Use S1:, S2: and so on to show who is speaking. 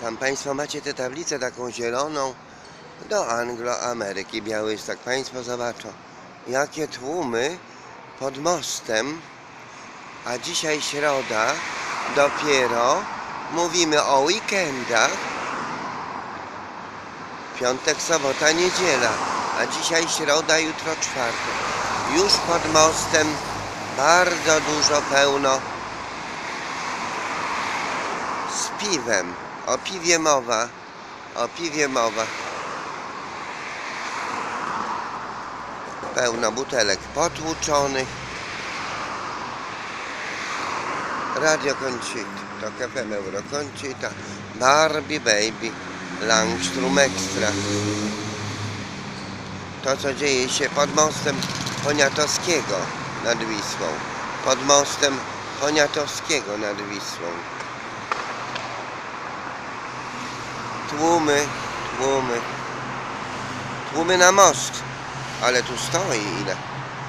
S1: Tam Państwo macie tę tablicę taką zieloną do Angloameryki. Białystok. Państwo zobaczą, jakie tłumy pod mostem, a dzisiaj środa, dopiero mówimy o weekendach. Piątek, sobota, niedziela, a dzisiaj środa, jutro czwartek. Już pod mostem bardzo dużo pełno z piwem. O piwie mowa. O piwie mowa. Pełno butelek potłuczonych. Radio Concita, to FM Euro Concita, Barbie Baby, Langstrom Extra. To co dzieje się pod mostem Poniatowskiego nad Wisłą. Pod mostem Poniatowskiego nad Wisłą. Tłumy, tłumy. Tłumy na most. Ale tu stoi ile?